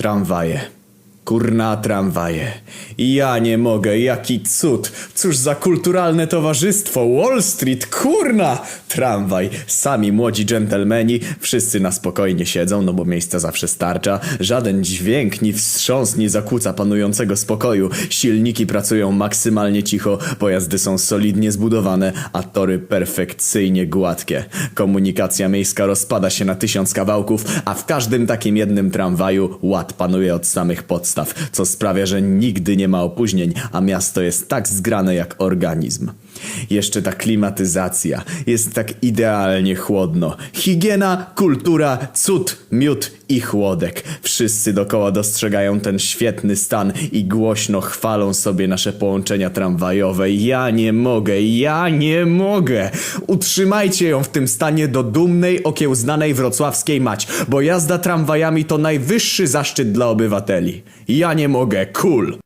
Tramwaje. Kurna tramwaje. Ja nie mogę, jaki cud. Cóż za kulturalne towarzystwo. Wall Street, kurna! Tramwaj. Sami młodzi dżentelmeni, wszyscy na spokojnie siedzą, no bo miejsca zawsze starcza. Żaden dźwięk, ni wstrząs nie zakłóca panującego spokoju. Silniki pracują maksymalnie cicho, pojazdy są solidnie zbudowane, a tory perfekcyjnie gładkie. Komunikacja miejska rozpada się na tysiąc kawałków, a w każdym takim jednym tramwaju ład panuje od samych podstaw, co sprawia, że nigdy nie ma opóźnień, a miasto jest tak zgrane jak organizm. Jeszcze ta klimatyzacja. Jest tak idealnie chłodno. Higiena, kultura, cud, miód i chłodek. Wszyscy dokoła dostrzegają ten świetny stan i głośno chwalą sobie nasze połączenia tramwajowe. Ja nie mogę, ja nie mogę. Utrzymajcie ją w tym stanie do dumnej, okiełznanej wrocławskiej mać, bo jazda tramwajami to najwyższy zaszczyt dla obywateli. Ja nie mogę, cool.